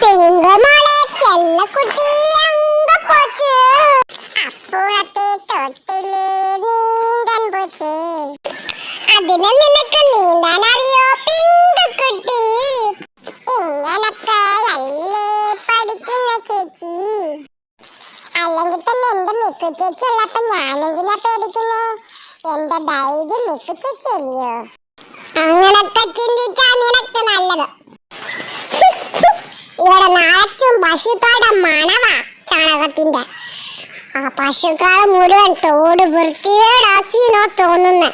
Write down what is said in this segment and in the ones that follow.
പിങ്കുമോളെ ചെല്ലക്കുട്ടി അങ്കപ്പോച്ച്. അപ്പുറത്തെ തൊട്ടിലെ നീന്തൻ പൂച്ചേ. അതിന് നിനക്ക് നീന്താൻ അറിയോ പിങ്കുക്കുട്ടി? ഇങ്ങനൊക്കെ അല്ലേ പഠിക്കുന്ന ചേച്ചി? അല്ലെങ്കിൽ തന്നെ എന്റെ മിക്കു ചേച്ചി ഉള്ളപ്പോ ഞാനെന്തിനാ പേടിക്കുന്നേ? എന്റെ ധൈര്യം മിക്കു ചേച്ചി അല്ലയോ അങ്ങനൊക്കെ ചിന്തിച്ചാ നിനക്ക് നല്ലത് ഇവിടെ നാച്ചും പശുക്കളുടെ മണവാ ചാണകത്തിന്റെ ആ പശുക്കളെ മുഴുവൻ തോട് വൃത്തികേടാക്കിന്നോ തോന്നുന്നു.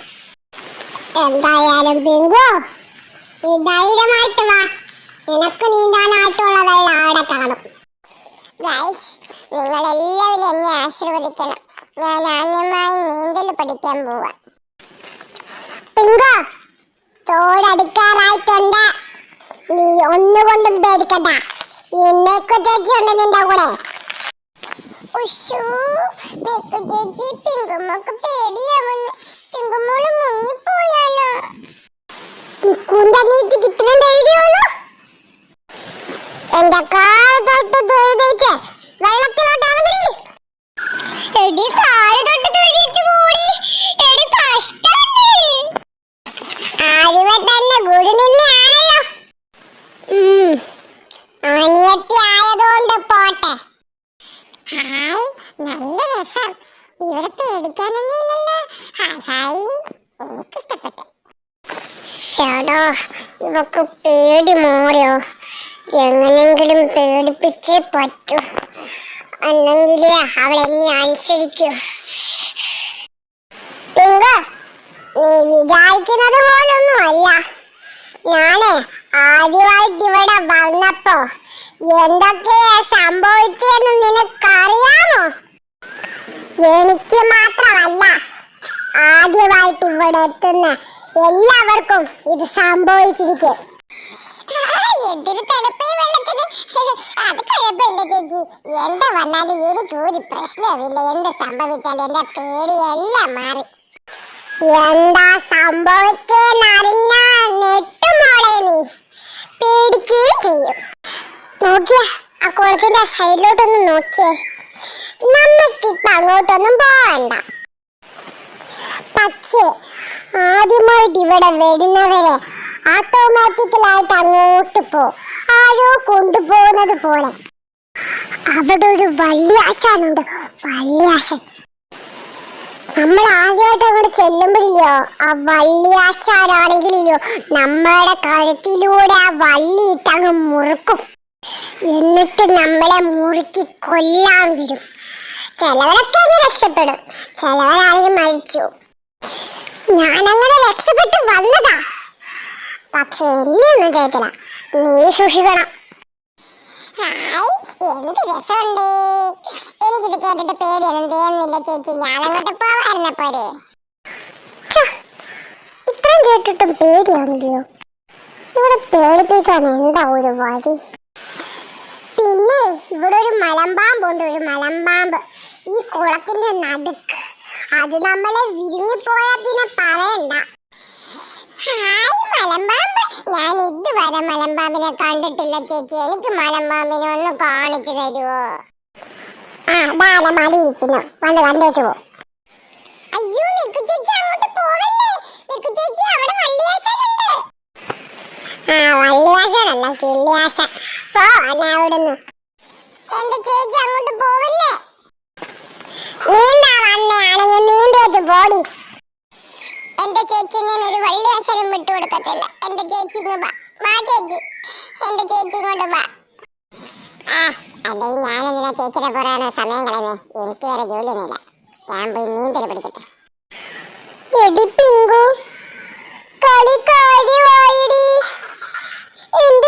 എന്തായാലും പിങ്കു നീ ധൈര്യമായിട്ട് വാ. നിനക്ക് നീന്താനായിട്ടുള്ള വെള്ളം അവിടെ കാണും. നിങ്ങൾ എല്ലാവരും എന്നെ ആശീർവദിക്കണം. ഞാൻ ആദ്യമായി നീന്തൽ പഠിക്കാൻ പോവാ. പിങ്കു തോടടുക്കാറായിട്ടുണ്ട് നീ ഒന്നുകൊണ്ടും പേടിക്കണ്ട. എന്നേക്കു ചേച്ചി ഉണ്ട് നിന്റെ കൂടെ. ഉഷൂ മേക്കു ചേച്ചി പിങ്കുമ്മക്ക് പേടിയാവുന്നു പിങ്കുമ്മോൾ മുങ്ങിപ്പോയാലോ. കുന്തനീറ്റിക്ക് ഇത്രയും ധൈര്യമുള്ളൂ എന്റെ ഷടോ ഇവക്ക് പേടി മോറിയോ എങ്ങനെങ്കിലും പേടിപ്പിച്ചേ പറ്റൂ. അല്ലെങ്കിൽ അവളെന്നെ അനുസരിക്കൂ. നീ വിചാരിക്കുന്നത് പോലൊന്നും അല്ല ഞാൻ ആദ്യമായിട്ട് ഇവിടെ വന്നപ്പോ എന്തൊക്കെയാ സംഭവിച്ചെന്ന് നിനക്കറിയാമോ? എനിക്ക് മാത്രമല്ല ആദ്യമായിട്ട് ഇവിടെ എത്തുന്ന എല്ലാവർക്കും ഇത് സംഭവിച്ചിരിക്കും. എന്തൊരു തണുപ്പേ വെള്ളത്തിന്. അത് കുഴപ്പമില്ല ചേച്ചി. എന്താ വന്നാലും എനിക്ക് ഒരു പ്രശ്നവുമില്ല. എന്ത് സംഭവിച്ചാലും എന്റെ പേടിയെല്ലാം മാറി. എന്താ സംഭവിച്ചെന്നറിഞ്ഞാ നെട്ടുമോളെ നീ. പേടിക്കുകയും ചെയ്യും. നോക്കിയേ ആ കുളത്തിന്റെ സൈഡിലോട്ടൊന്ന് നോക്കിയേ. നമുക്കിപ്പൊ അങ്ങോട്ടൊന്നും പോവണ്ട. പക്ഷേ ആദ്യമായിട്ട് ഇവിടെ വരുന്നവരെ ഓട്ടോമാറ്റിക്കലായിട്ട് അങ്ങോട്ട് പോ ആരോ കൊണ്ടുപോകുന്നത് പോലെ. അവിടെ ഒരു വലിയ വള്ളിയാശൻ നമ്മൾ ആദ്യമായിട്ട് അങ്ങോട്ട് ചെല്ലുമ്പോഴില്ലയോ ആ വള്ളിയാശാനാണെങ്കിലില്ലോ നമ്മുടെ കഴുത്തിലൂടെ ആ വള്ളി ഇട്ടങ്ങ് മുറുക്കും. എന്നിട്ട് നമ്മളെ മുറുക്കി കൊല്ലാൻ വരും. ചിലവരൊക്കെ അങ്ങ് രക്ഷപ്പെടും. ചിലവരാണെങ്കിൽ മരിച്ചു. ഞാനങ്ങനെ രക്ഷപ്പെട്ട് വന്നതാ. പക്ഷെ എന്നെ ഒന്നും കേട്ടില്ല നീ സൂക്ഷിക്കണം. ഹായ് എന്ത് രസമുണ്ട്? എനിക്കിത് കേട്ടിട്ട് പേടിയൊന്നും ചേച്ചി. പോവായിരുന്ന പോരെ. ഇത്രയും കേട്ടിട്ടും പേടിയാണല്ലോ ഇവിടെ പേടിപ്പിക്കാൻ എന്താ ഒരു വഴി? പിന്നെ ഇവിടെ ഒരു മലമ്പാമ്പുണ്ട് ഒരു മലമ്പാമ്പ്. ഈ കുളത്തിന്റെ നടുക്ക്. അത് നമ്മളെ വിരിഞ്ഞു പോയാ പിന്നെ പറയണ്ട. ഹായ് മലമ്പാമ്പ്. ഞാൻ ഇതുവരെ മലമ്പാമ്പിനെ കണ്ടിട്ടില്ല ചേച്ചി. എനിക്ക് മലമ്പാമ്പിനെ ഒന്ന് കാണിച്ചു തരുമോ ആ അതാണ് മടിയിരിക്കുന്നു വന്ന് കണ്ടേച്ചു പോ. അയ്യോ മിക്കു ചേച്ചി അങ്ങോട്ട് പോവല്ലേ? മിക്കു ചേച്ചി അവിടെ വള്ളിയാശനുണ്ട്. ആ വള്ളിയാശനല്ല കിള്ളിയാശ പോ അവിടുന്ന്. എന്റെ ചേച്ചി അങ്ങോട്ട് പോവല്ലേ? നീന്താ വന്നയാണെങ്കിൽ നീന്തേച്ച് പോടി എന്റെ ചേച്ചി ഞാൻ ഒരു വള്ളിയാശനം വിട്ടു കൊടുക്കത്തില്ല. എന്റെ ചേച്ചി ഇങ്ങ് വാ. ചേച്ചി. എന്റെ ചേച്ചി ഇങ്ങോട്ട് വാ. ആ അതെ ഞാൻ എന്തിനാ ചേച്ചിയുടെ പുറകെ സമയം കളയുന്നേ. എനിക്ക് വേറെ ജോലിയൊന്നുമില്ല. ഞാൻ പോയി നീന്തൽ പഠിക്കട്ടെ. എടി പിങ്കു. കളി കാടി എന്റെ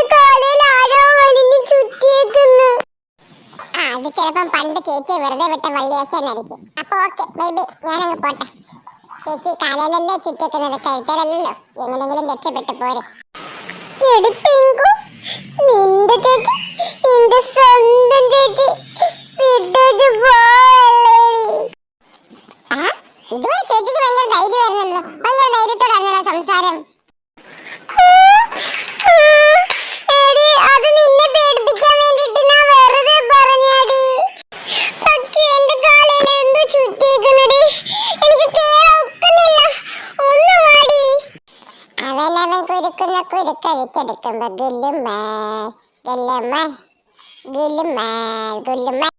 ചിലപ്പം പണ്ട് ചേച്ചി വെറുതെ വിട്ട വള്ളിയാശനായിരിക്കും. അപ്പൊ ഓക്കെ ബേബി ഞാനങ്ങ് പോട്ടെ. ചേച്ചി കാലയിലല്ലേ ചുറ്റിക്കുന്നത് കഴുത്തരല്ലോ എങ്ങനെങ്കിലും രക്ഷപ്പെട്ടു പോരെ. നിന്റെ ചേച്ചി നിന്റെ സ്വന്തം ചേച്ചി ഇതുവരെ ചേച്ചിക്ക് ഭയങ്കര ധൈര്യമായിരുന്നല്ലോ. ഭയങ്കര ധൈര്യത്തോടായിരുന്നല്ലോ സംസാരം. കുരക്കുന്ന കുരുക്കരിച്ചെടുക്കുമ്പോ ഗുല്ലുമാൻ ഗുല്ലുമാൻ ഗുല്ലുമാൻ ഗുല്ലുമാൻ